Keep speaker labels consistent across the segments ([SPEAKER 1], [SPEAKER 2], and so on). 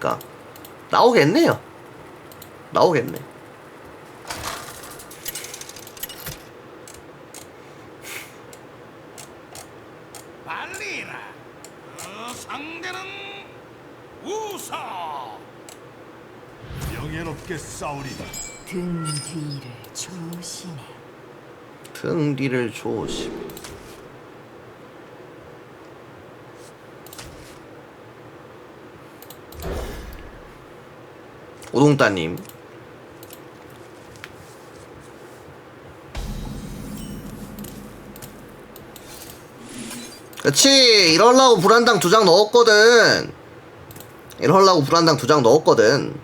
[SPEAKER 1] 나오니까 나오겠네요. 나오겠네.
[SPEAKER 2] 빨리라. 어, 상대는 우서.
[SPEAKER 3] 명예롭게 싸우리다.
[SPEAKER 4] 등 뒤를 조심해.
[SPEAKER 1] 등 뒤를 조심. 오동따님. 그치 이럴라고 불안당 두 장 넣었거든. 이럴라고 불안당 두 장 넣었거든.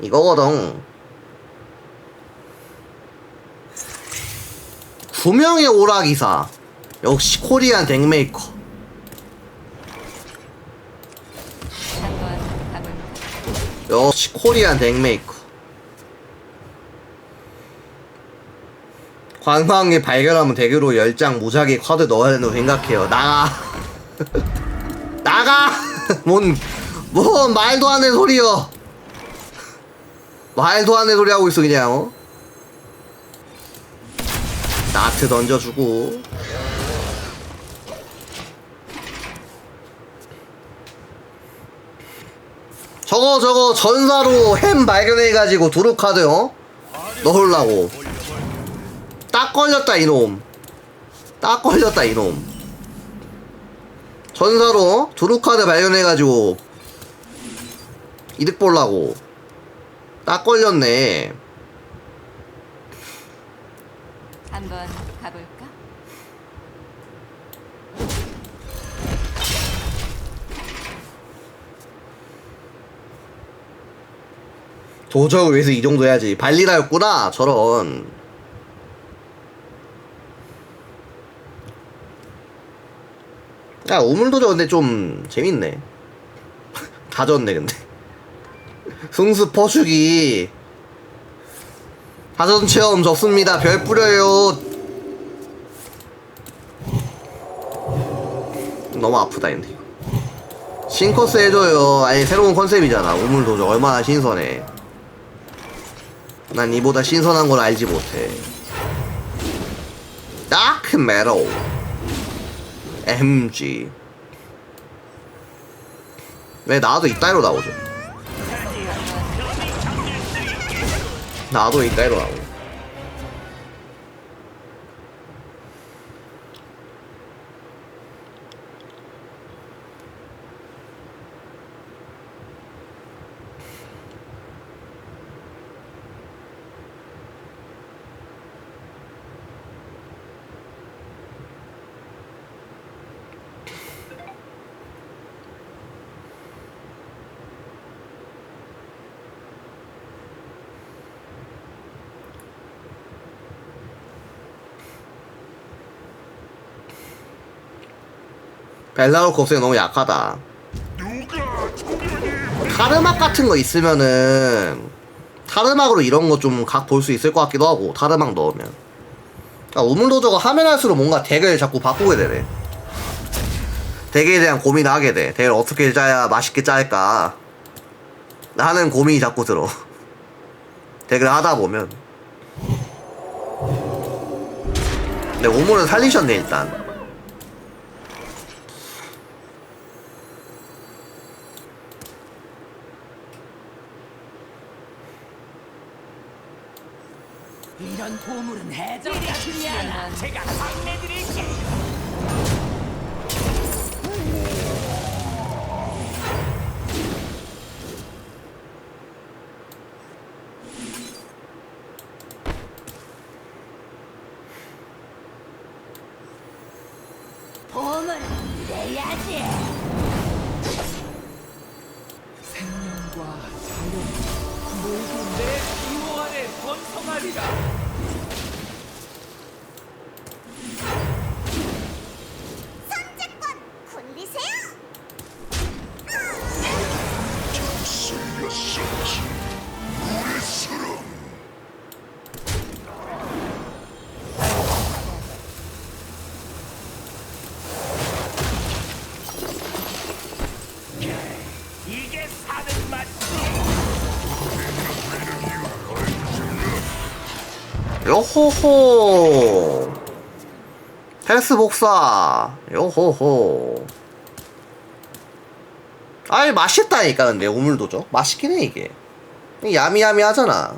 [SPEAKER 1] 이거거든. 구명의 오락이사. 역시 코리안 덱메이커
[SPEAKER 4] 한번 가볼까?
[SPEAKER 1] 역시 코리안 덱메이커. 관광에 발견하면 덱으로 10장 무작위 카드 넣어야 된다고 생각해요. 나가. 나가! 뭔, 뭔 말도 안 되는 소리여. 말도 안 되는 소리 하고 있어 그냥 어? 나트 던져주고 저거 저거 전사로 햄 발견해가지고 두루카드 어? 넣으려고. 딱 걸렸다 이놈. 딱 걸렸다 이놈. 전사로 두루카드 발견해가지고 이득 볼라고. 딱 걸렸네.
[SPEAKER 4] 한번 가볼까?
[SPEAKER 1] 도적을 위해서 이 정도 해야지. 발리라였구나 저런. 야 우물도저 근데 좀 재밌네. 다 졌네 근데. 승수 퍼주기. 다전 체험 좋습니다. 별 뿌려요. 너무 아프다 근데 이거. 신커스 해줘요. 아니 새로운 컨셉이잖아 우물도저. 얼마나 신선해 난 이보다 신선한 걸 알지 못해. 다크 메로 MG 왜 나도 이따위로 나오죠? 나도 이따위로 나오고 벨라로 곱생 너무 약하다. 타르막 같은 거 있으면은 타르막으로 이런 거 좀 각 볼 수 있을 것 같기도 하고 타르막 넣으면. 그러니까 우물도저가 하면 할수록 뭔가 덱을 자꾸 바꾸게 되네. 덱에 대한 고민을 하게 돼. 덱을 어떻게 짜야 맛있게 짤까? 하는 고민이 자꾸 들어. 덱을 하다 보면. 근데 우물은 살리셨네 일단
[SPEAKER 2] 이런 보물은 해적 않아. 제가 상내드릴게.
[SPEAKER 1] 요호호. 패스 복사. 요호호. 아이 맛있다니까 근데 우물도죠? 맛있긴 해 이게. 야미야미 하잖아.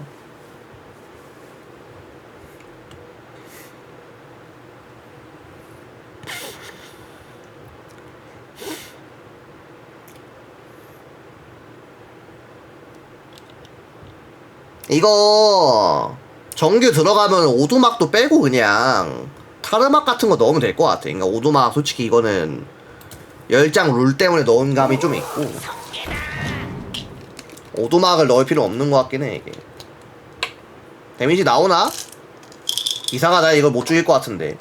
[SPEAKER 1] 이거 정규 들어가면 오두막도 빼고 그냥 타르막 같은 거 넣으면 될 것 같아. 그러니까 오두막 솔직히 이거는 열장 룰 때문에 넣은 감이 좀 있고 오두막을 넣을 필요 없는 것 같긴 해 이게. 데미지 나오나? 이상하다 이걸 못 죽일 것 같은데.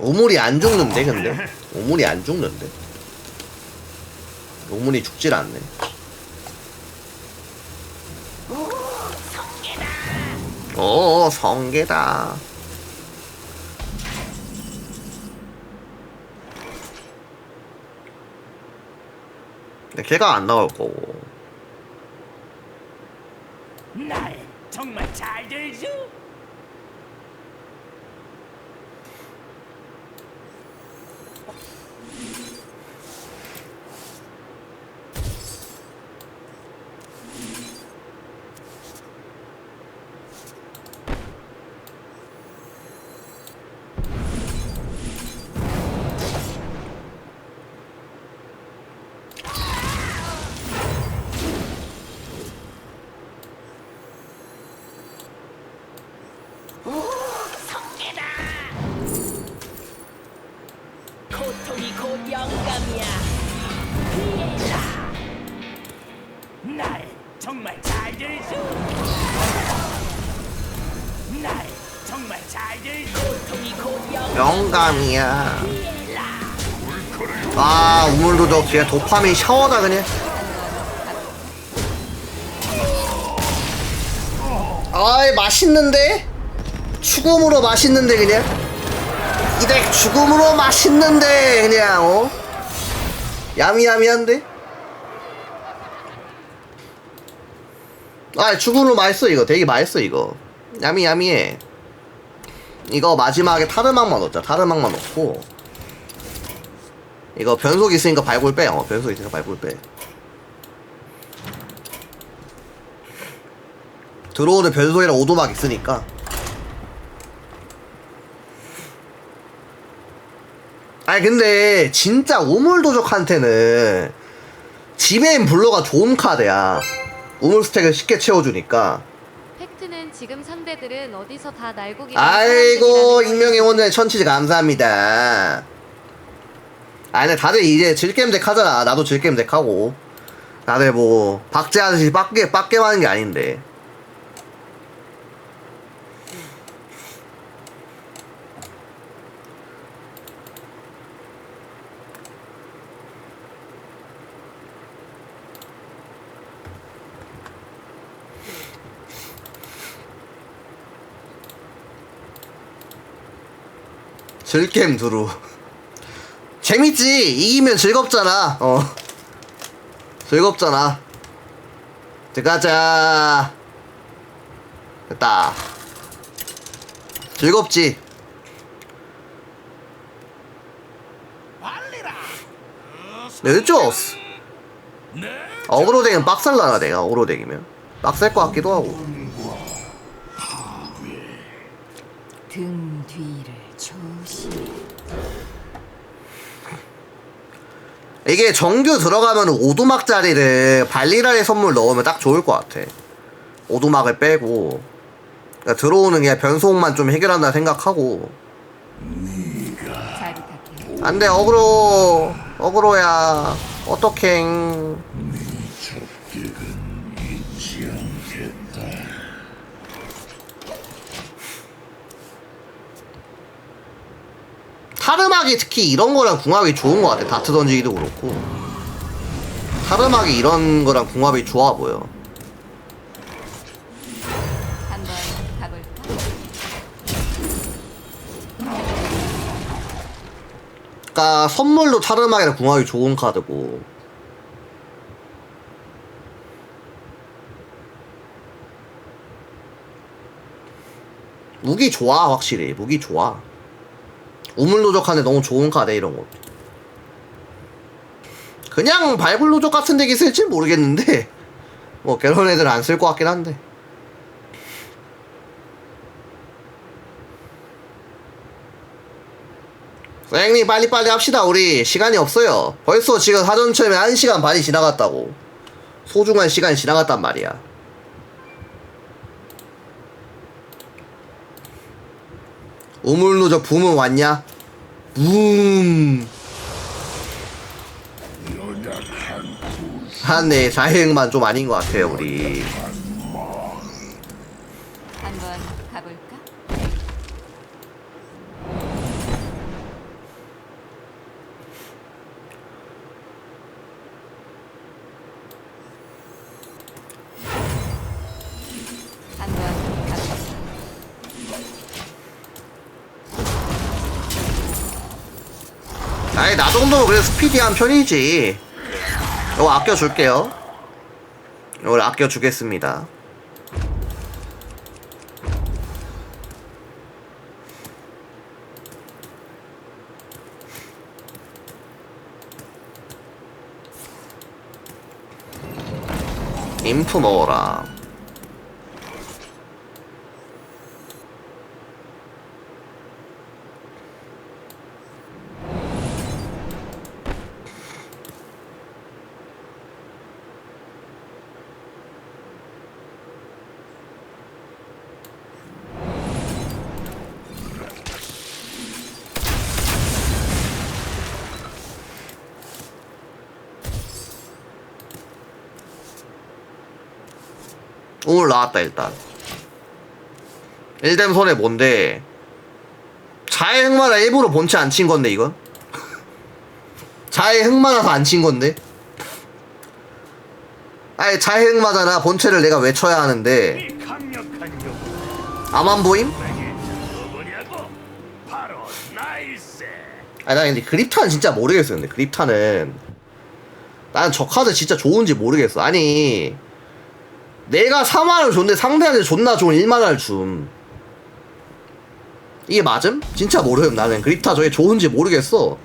[SPEAKER 1] 오물이 안 죽는데 근데? 오물이 안 죽는데? 오물이 죽질 않네. 오 성게다. 근데 걔가 안 나올 거고.
[SPEAKER 2] 날 정말 잘 들죠? Thank you. 영.
[SPEAKER 1] 영감이야 아 우물도적 그냥 도파민 샤워다 그냥 아이 맛있는데? 죽음으로 맛있는데 그냥 이 덱 죽음으로 맛있는데 그냥 어? 야미야미한데? 아 죽음으로 맛있어 이거 되게 맛있어 이거 야미야미해 이거 마지막에 타르막만 넣자. 타르막만 넣고. 이거 변속 있으니까 발굴 빼 어, 변속 있으니까 발굴 빼. 들어오는 변속이랑 오도막 있으니까. 아니 근데 진짜 우물도적한테는 지메인 블러가 좋은 카드야. 우물 스택을 쉽게 채워주니까
[SPEAKER 3] 지금 상대들은 어디서 다 날고 계는
[SPEAKER 1] 아이고 익명의 혼자 천치즈 감사합니다. 아 근데 다들 이제 질게임 덱 하잖아. 나도 질게임 덱 하고. 다들 뭐 박제하듯이 빡게 빡게 하는 게 아닌데 질게임 두루. 재밌지. 이기면 즐겁잖아. 어. 즐겁잖아. 들어가자. 됐다. 즐겁지. 늦었어 어그로덱은 빡살라나 내가? 어그로덱이면? 빡셀 것 같기도 하고.
[SPEAKER 4] 등 뒤를 조심해.
[SPEAKER 1] 이게 정규 들어가면 오두막 자리를 발리라의 선물 넣으면 딱 좋을 것 같아. 오두막을 빼고. 그러니까 들어오는 게 변속만 좀 해결한다 생각하고. 안돼 어그로. 어그로야. 어떡해 타르막이 특히 이런 거랑 궁합이 좋은 것 같아. 다트 던지기도 그렇고. 타르막이 이런 거랑 궁합이 좋아 보여.
[SPEAKER 4] 그러니까
[SPEAKER 1] 선물로 타르막이랑 궁합이 좋은 카드고. 무기 좋아 확실히 무기 좋아 우물노적한데 너무 좋은 카드 이런 거. 그냥 발굴노적 같은 데기 쓸지 모르겠는데 뭐 그런 애들은 안쓸 것 같긴 한데. 선생님 빨리빨리 합시다. 우리 시간이 없어요. 벌써 지금 사전 체험에 1시간 반이 지나갔다고. 소중한 시간이 지나갔단 말이야 우물노적 붐은 왔냐? 붐 한네 자행만 좀 아닌 것 같아요 우리
[SPEAKER 4] 한번 가볼까?
[SPEAKER 1] 아니 나 정도면 그래 스피디한 편이지. 이거 아껴줄게요. 이걸 아껴주겠습니다. 인프 넣어라 오늘 나왔다 일단. 1댐 손에 뭔데? 자해 흑마나 일부러 본체 안 친 건데 이건? 자해 흑마나서 안 친 건데? 아니 자해 흑마잖아 본체를 내가 외쳐야 하는데. 아만 보임? 아니 나 근데 그립타는 진짜 모르겠어 근데. 그립타는 나는 저 카드 진짜 좋은지 모르겠어. 아니 내가 3만원을 줬는데 상대한테 존나 좋은 1만원을 줌. 이게 맞음? 진짜 모름 나는. 그립타 저게 좋은지 모르겠어.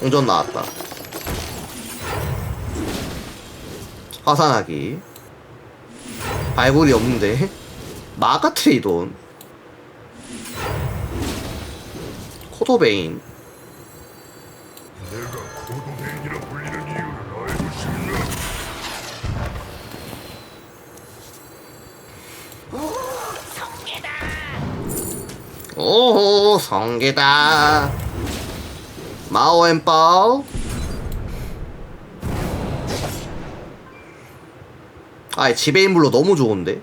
[SPEAKER 1] 공전 나왔다. 화산하기. 발굴이 없는데. 마가 트레이돈. 코도베인 오호 성게다. 마오앤빠오? 아이 지배인물로 너무 좋은데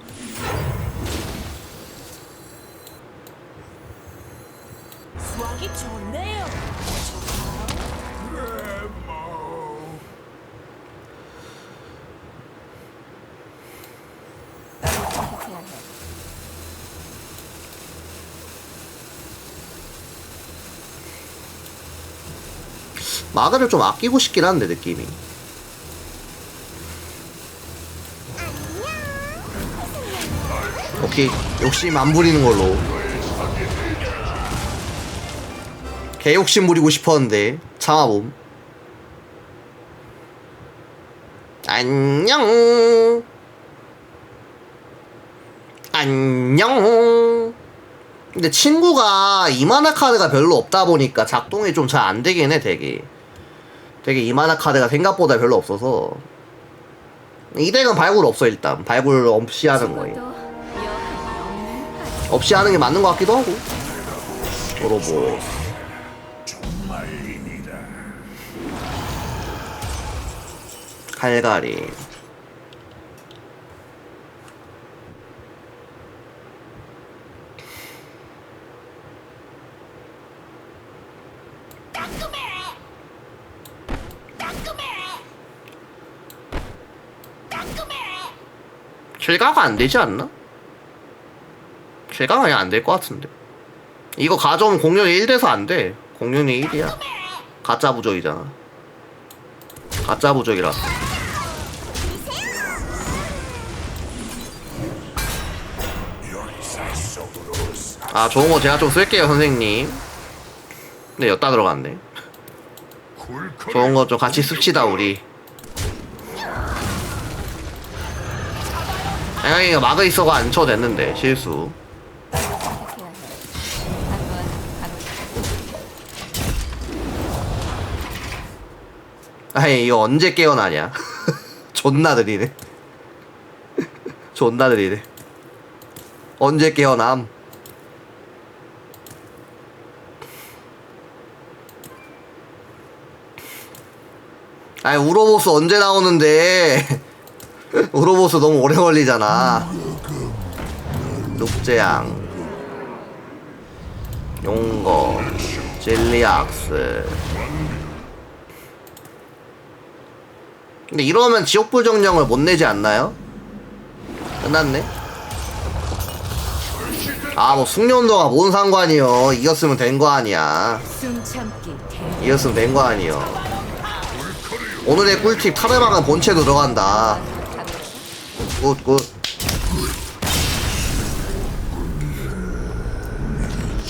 [SPEAKER 1] 마그를 좀 아끼고 싶긴 한데 느낌이. 오케이. 욕심 안 부리는 걸로. 개 욕심 부리고 싶었는데 참아봄. 안녕. 안녕. 근데 친구가 이만한 카드가 별로 없다 보니까 작동이 좀 잘 안 되긴 해 되게 되게 이만한 카드가 생각보다 별로 없어서. 이 덱은 발굴 없어 일단. 발굴 없이 하는 거예요. 없이 하는 게 맞는 것 같기도 하고.
[SPEAKER 5] 말입니다
[SPEAKER 1] 갈갈이 킬가가 안 되지 않나? 킬가가 그냥 안 될 것 같은데. 이거 가져오면 공룡이 1돼서 안 돼. 공룡이 1이야. 가짜 부적이잖아. 가짜 부적이라. 아 좋은 거 제가 좀 쓸게요 선생님. 네 여따 들어갔네. 좋은 거 좀 같이 씁시다 우리 아영이가 막을 있어가 안 쳐도 됐는데 실수? 아니 이거 언제 깨어나냐? 존나 느리네. 존나 느리네. 언제 깨어남? 아니 우로보스 언제 나오는데 우로보스 너무 오래 걸리잖아 룩제양 용거 젤리악스 근데 이러면 지옥불 정령을 못 내지 않나요? 끝났네. 아, 뭐 숙련도가 뭔 상관이요. 이겼으면 된 거 아니야. 이겼으면 된 거 아니요. 오늘의 꿀팁 타르망은 본체도 들어간다. 굿, 굿.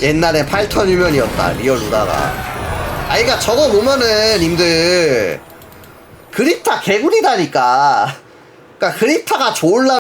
[SPEAKER 1] 옛날에 8턴 유면이었다. 리얼 루다가. 아, 그니까 저거 보면은, 님들. 그리타 개구리다니까. 그니까 그리타가 좋을라